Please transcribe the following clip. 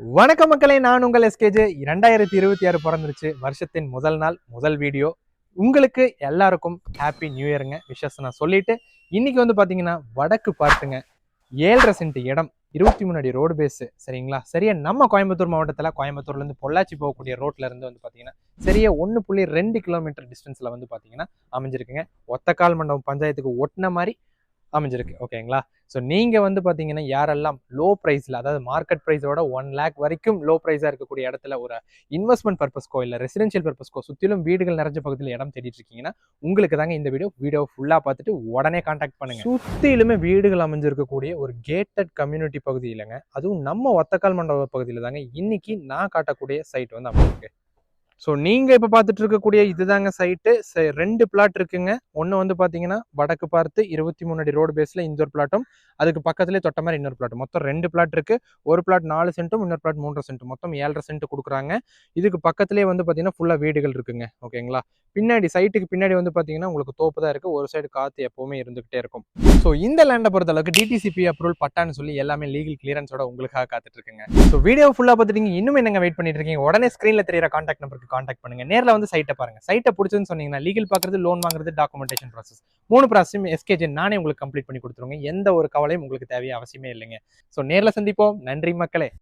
வணக்க மக்களே நான் உங்கள் எஸ்கேஜே இரண்டாயிரத்தி இருபத்தி ஆறு பிறந்துருச்சு. வருஷத்தின் முதல் நாள் முதல் வீடியோ. உங்களுக்கு எல்லாருக்கும் ஹாப்பி நியூ இயருங்க விஷஸ் நான் சொல்லிட்டு இன்னைக்கு வந்து பார்த்தீங்கன்னா வடக்கு பார்த்துங்க ஏழரை சென்ட் இடம் இருபத்தி மூணு அடி ரோடு பேஸு சரிங்களா? சரியா நம்ம கோயம்புத்தூர் மாவட்டத்தில் கோயம்புத்தூர்லேருந்து பொள்ளாச்சி போகக்கூடிய ரோட்ல இருந்து வந்து பார்த்தீங்கன்னா சரியா ஒன்று புள்ளி ரெண்டு கிலோமீட்டர் டிஸ்டன்ஸில் வந்து பார்த்தீங்கன்னா அமைஞ்சிருக்குங்க. ஒத்தக்கால் மண்டபம் பஞ்சாயத்துக்கு ஒட்டின மாதிரி அமைஞ்சிருக்கு. ஓகேங்களா? ஸோ நீங்கள் வந்து பார்த்தீங்கன்னா யாரெல்லாம் லோ ப்ரைஸில் அதாவது மார்க்கெட் ப்ரைஸோட ஒன் லேக் வரைக்கும் லோ ப்ரைஸாக இருக்கக்கூடிய இடத்துல ஒரு இன்வெஸ்ட்மெண்ட் பர்பஸ்க்கோ இல்லை ரெசிடென்ஷியல் பர்பஸ்க்கோ சுற்றிலும் வீடுகள் நிறைஞ்ச பகுதியில் இடம் தேடிட்டு இருக்கீங்கன்னா உங்களுக்கு தாங்க இந்த வீடியோ வீடியோ ஃபுல்லாக பார்த்துட்டு உடனே காண்டாக்ட் பண்ணுங்க. சுற்றிலுமே வீடுகள் அமைஞ்சிருக்கக்கூடிய ஒரு கேட்டட் கம்யூனிட்டி பகுதி இல்லைங்க. அதுவும் நம்ம ஒத்தக்கால் மண்டப பகுதியில் தாங்க இன்னைக்கு நான் காட்டக்கூடிய சைட் வந்து அமைஞ்சிருக்கு. ஸோ நீங்கள் இப்போ பார்த்துட்டு இருக்கக்கூடிய இதுதாங்க சைட்டு ரெண்டு பிளாட் இருக்குங்க. ஒன்று வந்து பார்த்தீங்கன்னா வடக்கு பார்த்து இருபத்தி மூணு அடி ரோடு பேஸில் இந்த ஒரு பிளாட்டும் அதுக்கு பக்கத்துலேயே தொட்ட மாதிரி இன்னொரு பிளாட் மொத்தம் ரெண்டு பிளாட் இருக்கு. ஒரு பிளாட் நாலு சென்ட்டும் இன்னொரு பிளாட் மூன்றரை சென்ட் மொத்தம் ஏழரை சென்ட் கொடுக்குறாங்க. இதுக்கு பக்கத்துலேயே வந்து பார்த்தீங்கன்னா ஃபுல்லாக வீடுகள் இருக்குங்க. ஓகேங்களா பின்னாடி சைட்டுக்கு பின்னாடி வந்து பார்த்தீங்கன்னா உங்களுக்கு தோப்பு தான் இருக்குது ஒரு சைடு காற்று எப்போவுமே இருந்துகிட்டே இருக்கும். ஸோ இந்த லேண்டை பொறுத்த அளவுக்கு டிடிசிபி அப்ரூவல் பட்டான்னு சொல்லி எல்லாமே லீகல் கிளியரன்ஸோட உங்களுக்காக காத்துட்டு இருக்குங்க. ஸோ வீடியோ ஃபுல்லாக பார்த்துட்டீங்க. இன்னும் என்னங்க வெயிட் பண்ணிட்டு இருக்கீங்க? உடனே ஸ்க்ரீனில் தெரியிற காண்டாக்ட் நம்பருக்கு காண்டாக்ட் பண்ணுங்க. நேரில் வந்து சைட்டை பாருங்க. சைட்டை பிடிச்சதுன்னு சொன்னீங்கன்னா லீகல் பார்க்குறது லோன் வாங்குறது டாக்குமெண்டேஷன் ப்ராசஸ் மூணு ப்ராசஸும் எஸ்கேஜி நானே உங்களுக்கு கம்ப்ளீட் பண்ணி கொடுத்துருங்க எந்த ஒரு கவலையும் உங்களுக்கு தேவையே அவசியமே இல்லைங்க. ஸோ நேரில் சந்திப்போம். நன்றி மக்களே.